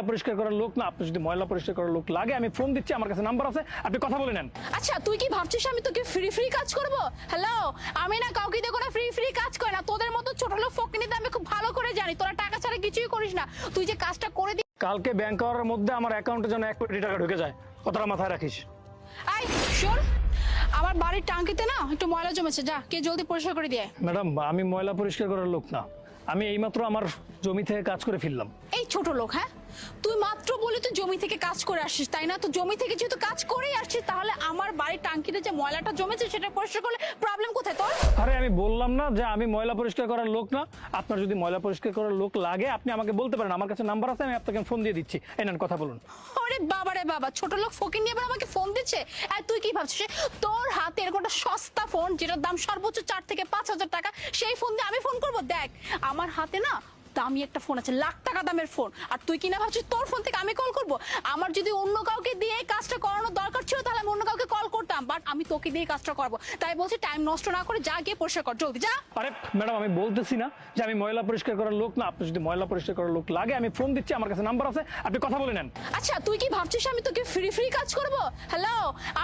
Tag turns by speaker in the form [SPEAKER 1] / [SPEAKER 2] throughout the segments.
[SPEAKER 1] ময়লা পরিষ্কার করার লোক না আপনি যদি ময়লা পরিষ্কার করার লোক লাগে আমি ফোন দিচ্ছি আমার কাছে নাম্বার আছে আপনি কথা বলে নেন।
[SPEAKER 2] আচ্ছা তুই কি ভাবছিস আমি তোকে ফ্রি ফ্রি কাজ করব? হ্যালো আমি না কাউকে দিয়ে কোনো ফ্রি ফ্রি কাজ করে না। তোদের মতো ছোট লোক ফকিনিতে আমি খুব ভালো করে জানি। তোরা টাকা ছাড়া কিছুই করিস না। তুই যে কাজটা করে দি
[SPEAKER 1] কালকে ব্যাংক করার মধ্যে আমার অ্যাকাউন্টে যেন এক কোটি টাকা ঢুকে যায়। কথাটা মাথায় রাখিস।
[SPEAKER 2] আই শোন আমার বাড়ির টাঙ্কিতে না একটু ময়লা জমেছে যা কে জলদি পরিষ্কার করে দিয়ে
[SPEAKER 1] ম্যাডাম আমি ময়লা পরিষ্কার করার লোক না। আমি এইমাত্র আমার জমি থেকে কাজ করে ফিরলাম।
[SPEAKER 2] এই ছোট লোক হ্যাঁ? তুই মাত্র বলে তুই জমি থেকে কাজ করে আসিস তাই না? তো জমি থেকে যেহেতু কাজ করেই আসছিস তাহলে আমার বাড়ির টাঙ্কিতে যে ময়লাটা জমেছে সেটা পরিষ্কার করলে প্রবলেম কোথায় তোর?
[SPEAKER 1] আরে আমি বললাম না যে আমি ময়লা পরিষ্কার করার লোক না। আপনার যদি ময়লা পরিষ্কার করার লোক লাগে আপনি আমাকে বলতে পারেন। আমার কাছে নাম্বার আছে আমি আপনাকে ফোন দিয়ে দিচ্ছি। এই নেন কথা বলুন।
[SPEAKER 2] আরে বাবা রে বাবা ছোট লোক ফকির নিয়ে এবার আমাকে ফোন দিচ্ছে? আর তুই কি ভাবছিস? তোর হাতে এরকম একটা সস্তা ফোন যেটার দাম সর্বোচ্চ চার থেকে পাঁচ হাজার টাকা সেই ফোন দিয়ে আমি ফোন করব? দেখ আমার হাতে না দামি একটা ফোন আছে লাখ টাকা দামের ফোন আর তুই কিনা ভাবছিস তোর ফোন থেকে আমি কল করব? আমার যদি অন্য কাউকে দিয়ে এই কাজটা করানোর দরকার ছিল তাহলে আমি অন্য কাউকে কল করতাম। বাট আমি তোকে দিয়ে কাজটা করব। তাই বলছি টাইম নষ্ট না করে যা গিয়ে পরিষ্কার কর। জলদি যা!
[SPEAKER 1] আরে ম্যাডাম আমি বলতেছি না যে আমি ময়লা পরিষ্কার করার লোক না। আপনি যদি ময়লা পরিষ্কার করার লোক লাগে আমি ফোন দিচ্ছি আমার কাছে নাম্বার আছে আপনি কথা বলে নেন।
[SPEAKER 2] আচ্ছা তুই কি ভাবছিস আমি তোকে ফ্রি ফ্রি কাজ করব? হ্যালো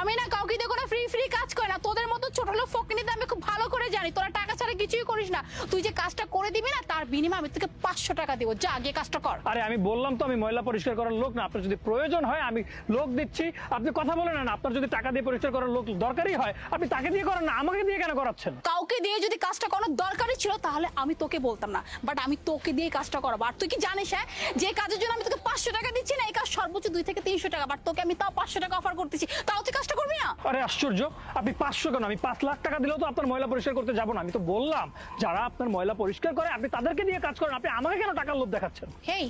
[SPEAKER 2] আমি না কাউকে দিয়ে কোনো ফ্রি ফ্রি কাজ করে না। তোদের মতো ছোট লোক ফকিনিতে আমি খুব ভালো করে জানি। তোরা টাকা ছাড়া কিছুই করিস না। তুই যে কাজটা করে দিবি না তার বিনিময়ে আমি তোকে পাঁচশো টাকা দেবো। যা গিয়ে কাজটা কর।
[SPEAKER 1] আরে আমি বললাম তো আমি ময়লা পরিষ্কার করার লোক না। আপনার যদি প্রয়োজন হয় আমি লোক দিচ্ছি। আপনি কথা বলে নেন আপনার যদি টাকা দিয়ে পরিষ্কার করার লোক দরকারই হয় আপনি তাকে দিয়ে করেন না আমাকে দিয়ে কেন করাচ্ছেন?
[SPEAKER 2] কাউকে দিয়ে যদি কাজটা করানোর দরকারই ছিল তাহলে আমি তোকে বলতাম না। বাট আমি তোকে দিয়ে কাজটা করাবো। আর তুই কি জানিস হ্যাঁ? যে কাজের জন্য আমি তোকে পাঁচশো টাকা দিচ্ছি না এই কাজ সর্বোচ্চ দুই থেকে তিনশো টাকা। বাট তোকে আমি তাও পাঁচশো টাকা অফার করতেছি। তাও তুই কাজটা না
[SPEAKER 1] আরে আশ্চর্য আপনি পাঁচশো কেন? আমি পাঁচ লাখ টাকা দিলেও তো আপনার ময়লা পরিষ্কার করতে যাব না। আমি তো বললাম যারা আপনার ময়লা পরিষ্কার করে আপনি তাদেরকে দিয়ে কাজ করেন। আপনি আমাকে কেন টাকার লোভ দেখাচ্ছেন?
[SPEAKER 2] হেই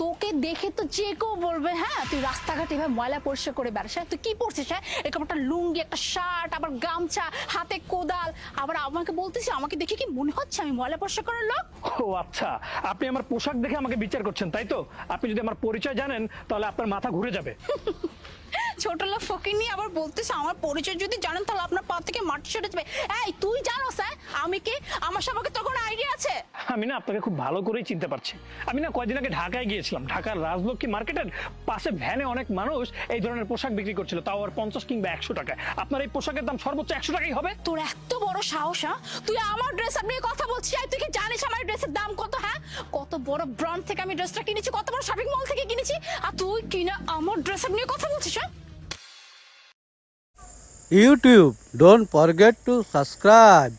[SPEAKER 2] তোকে দেখে তো যে কেউ বলবে হ্যাঁ তুই রাস্তাঘাটে এভাবে ময়লা পরিষ্কার করে বেড়াস হ্যাঁ তুই কি পড়ছিস হ্যাঁ? এরকম একটা লুঙ্গি একটা শার্ট আবার গামছা হাতে কোদাল। আবার আমাকে বলতেছিস আমাকে দেখে কি মনে হচ্ছে আমি ময়লা পরিষ্কার করার লোক?
[SPEAKER 1] ও আচ্ছা আপনি আমার পোশাক দেখে আমাকে বিচার করছেন তাই তো? আপনি যদি আমার পরিচয় জানেন তাহলে আপনার মাথা ঘুরে যাবে।
[SPEAKER 2] ছোট লোক ফকির নিয়ে আবার বলতেছে আমার পরিচয় যদি জানেন তাহলে আপনার পা থেকে মাটি সরে যাবে। এই তুই জানো স্যার আমি কে? আমার সম্পর্কে তোর কোনো আইডিয়া আছে?
[SPEAKER 1] আমি না আপনাকে খুব ভালো করেই চিনতে পারছি। আমি না কয়দিন আগে ঢাকায় গিয়েছিলাম। ঢাকার রাজলক্ষ্মী মার্কেটের পাশে ভ্যানে অনেক মানুষ এই ধরনের পোশাক বিক্রি করছিল। তাও আর পঞ্চাশ কিংবা একশো টাকায়। আপনার এই পোশাকের দাম সর্বোচ্চ একশো টাকাই হবে?
[SPEAKER 2] তোর এত বড় সাহস হ্যাঁ? তুই আমার ড্রেস নিয়ে কথা বলছিস আর তুই কি জানিস আমার ড্রেসের দাম কত হ্যাঁ? কত বড় ব্র্যান্ড থেকে আমি ড্রেসটা কিনেছি কত বড় শপিং মল থেকে কিনেছি আর তুই কিনা আমার ড্রেস নিয়ে কথা বলছিস হ্যাঁ?
[SPEAKER 3] YouTube. Don't forget to subscribe.